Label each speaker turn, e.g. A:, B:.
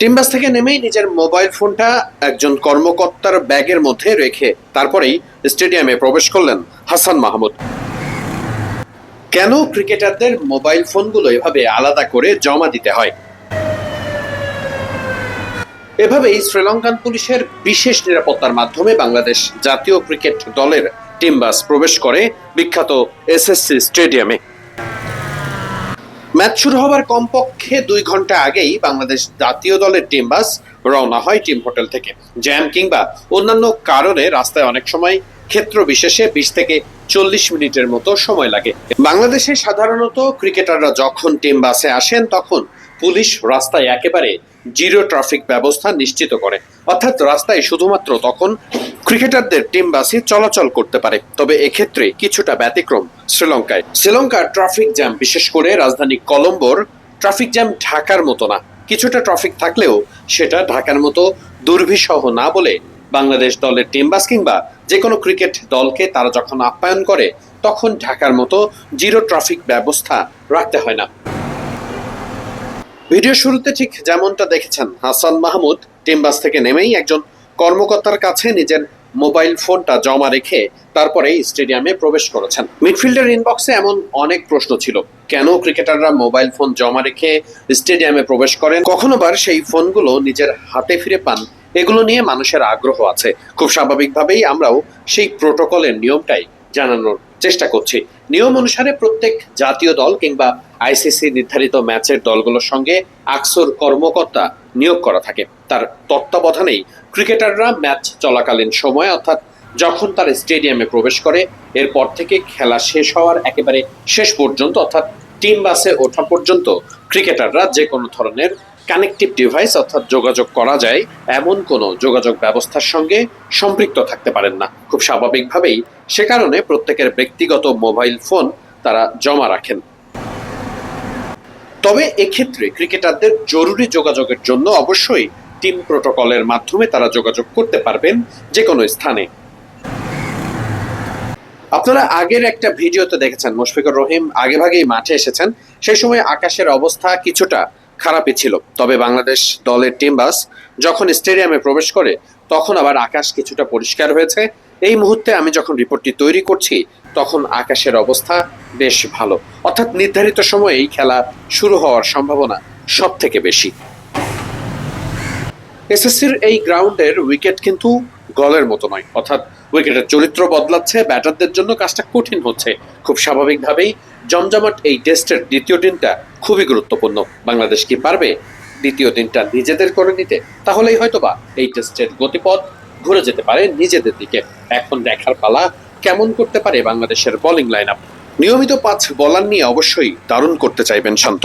A: টিমবাস থেকে নেমেই নিজের মোবাইল ফোনটা একজন কর্মকর্তার ব্যাগের মধ্যে রেখে তারপরেই স্টেডিয়ামে প্রবেশ করলেন হাসান মাহমুদ। কেন ক্রিকেটারদের মোবাইল ফোনগুলো এভাবে আলাদা করে জমা দিতে হয়? এভাবেই শ্রীলঙ্কান পুলিশের বিশেষ নিরাপত্তার মাধ্যমে বাংলাদেশ জাতীয় ক্রিকেট দলের টিম বাস প্রবেশ করে বিখ্যাত এসএসসি স্টেডিয়ামে। ম্যাচ শুরু হবার কমপক্ষে দুই ঘণ্টা আগেই বাংলাদেশ জাতীয় দলের টিম বাস রওনা হয় টিম হোটেল থেকে। জ্যাম কিংবা অন্যান্য কারণে রাস্তায় অনেক সময় ক্ষেত্র বিশেষে বিশ থেকে চল্লিশ মিনিটের মতো সময় লাগে। বাংলাদেশে সাধারণত ক্রিকেটাররা যখন টিম বাসে আসেন, তখন পুলিশ রাস্তায় একেবারে জিরো ট্রাফিক ব্যবস্থা নিশ্চিত করে। অর্থাৎ রাস্তায় শুধুমাত্র তখন ক্রিকেটারদের টিম বাসই চলাচল করতে পারে। তবে এক্ষেত্রে কিছুটা ব্যতিক্রম শ্রীলঙ্কায়। শ্রীলঙ্কার ট্রাফিক জ্যাম, বিশেষ করে রাজধানী কলম্বোর ট্রাফিক জ্যাম ঢাকার মতো না। কিছুটা ট্রাফিক থাকলেও সেটা ঢাকার মতো দুর্বিষহ না বলে বাংলাদেশ দলের টিম বাস কিংবা যে কোনো ক্রিকেট দলকে তারা যখন আপ্যায়ন করে, তখন ঢাকার মতো জিরো ট্রাফিক ব্যবস্থা রাখতে হয় না। ভিডিও শুরুতে ঠিক যেমনটা দেখেছেন, হাসান মাহমুদ টিম বাস থেকে নেমেই একজন কর্মকর্তার কাছে নিজের মোবাইল ফোনটা জমা রেখে তারপরে স্টেডিয়ামে প্রবেশ করেছেন। মিডফিল্ডের ইনবক্সে এমন অনেক প্রশ্ন ছিল, কেন ক্রিকেটাররা মোবাইল ফোন জমা রেখে স্টেডিয়ামে প্রবেশ করেন? কখনো বার সেই ফোনগুলো নিজের হাতে ফিরে পান, এগুলো নিয়ে মানুষের আগ্রহ আছে। খুব স্বাভাবিকভাবেই আমরাও সেই প্রোটোকলের নিয়মটাই জানানোর চেষ্টা করছি। নিয়ম অনুসারে প্রত্যেক জাতীয় দল কিংবা আইসিসি নির্ধারিত ম্যাচের দলগুলোর সঙ্গে আকসর কর্মকর্তা নিয়োগ করা থাকে। তার তত্ত্বাবধানেই ক্রিকেটাররা ম্যাচ চলাকালীন সময় অর্থাৎ যখন তার স্টেডিয়ামে প্রবেশ করে, এরপর থেকে খেলা শেষ হওয়ার একেবারে শেষ পর্যন্ত অর্থাৎ টিম বাসে ওঠা পর্যন্ত ক্রিকেটাররা যে কোনো ধরনের কানেকটিভ ডিভাইস অর্থাৎ যোগাযোগ করা যায়, এমন কোনো যোগাযোগ ব্যবস্থার সঙ্গে সম্পৃক্ত থাকতে পারেন না। খুব স্বাভাবিকভাবেই সে কারণে প্রত্যেকের ব্যক্তিগত মোবাইল ফোন তারা জমা রাখেন। তবে এক্ষেত্রে ক্রিকেটারদের জরুরি যোগাযোগের জন্য অবশ্যই টিম প্রোটোকলের মাধ্যমে তারা যোগাযোগ করতে পারবেন যে কোনো স্থানে। আপনারা আগের একটা ভিডিওতে দেখেছেন, মুশফিকুর রহিম আগেভাগেই মাঠে এসেছেন। সেই সময় আকাশের অবস্থা কিছুটা খারাপই ছিল। তবে বাংলাদেশ দলের টিম বাস যখন স্টেডিয়ামে প্রবেশ করে, তখন আবার আকাশ কিছুটা পরিষ্কার হয়েছে। এই মুহূর্তে আমি যখন রিপোর্টটি তৈরি করছি, তখন আকাশের অবস্থা বেশ ভালো। অর্থাৎ নির্ধারিত সময়ে এই খেলা শুরু হওয়ার সম্ভাবনা সব থেকে বেশি। এসএসসির এই গ্রাউন্ডের উইকেট কিন্তু গলের মতো নয়। অর্থাৎ উইকেটের চরিত্র বদলাচ্ছে, ব্যাটারদের জন্য কাজটা কঠিন হচ্ছে। খুব স্বাভাবিকভাবেই জমজমাট এই টেস্টের দ্বিতীয় দিনটা খুবই গুরুত্বপূর্ণ। বাংলাদেশ কি পারবে দ্বিতীয় দিনটা নিজেদের করে নিতে? তাহলেই হয়তোবা এই টেস্টের গতিপথ ঘুরে যেতে পারে নিজেদের দিকে। এখন দেখার পালা কেমন করতে পারে বাংলাদেশের বোলিং লাইন আপ নিয়মিত পাঁচ বলার নিয়ে অবশ্যই দারুণ করতে চাইবেন শান্ত।